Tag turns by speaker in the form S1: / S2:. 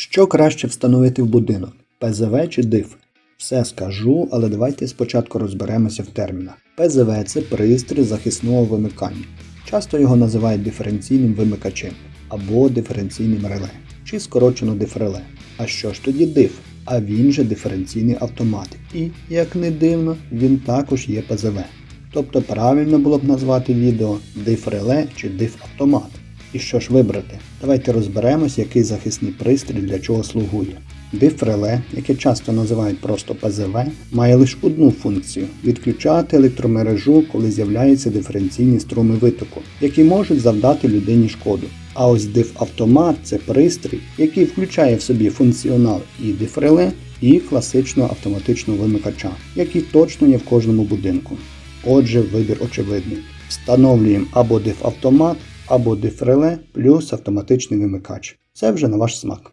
S1: Що краще встановити в будинок? ПЗВ чи ДИФ? Все скажу, але давайте спочатку розберемося в термінах. ПЗВ це пристрій захисного вимикання. Часто його називають диференційним вимикачем або диференційним реле, чи скорочено дифреле. А що ж тоді диф? А він же диференційний автомат. І, як не дивно, він також є ПЗВ. Тобто правильно було б назвати відео дифреле чи диф-автомат. І що ж вибрати? Давайте розберемось, який захисний пристрій для чого слугує. Дифреле, яке часто називають просто ПЗВ, має лише одну функцію відключати електромережу, коли з'являються диференційні струми витоку, які можуть завдати людині шкоду. А ось диф-автомат це пристрій, який включає в собі функціонал і дифреле, і класичного автоматичного вимикача, який точно є в кожному будинку. Отже, вибір очевидний. Встановлюємо або диф-автомат, або дифреле плюс автоматичний вимикач. Це вже на ваш смак.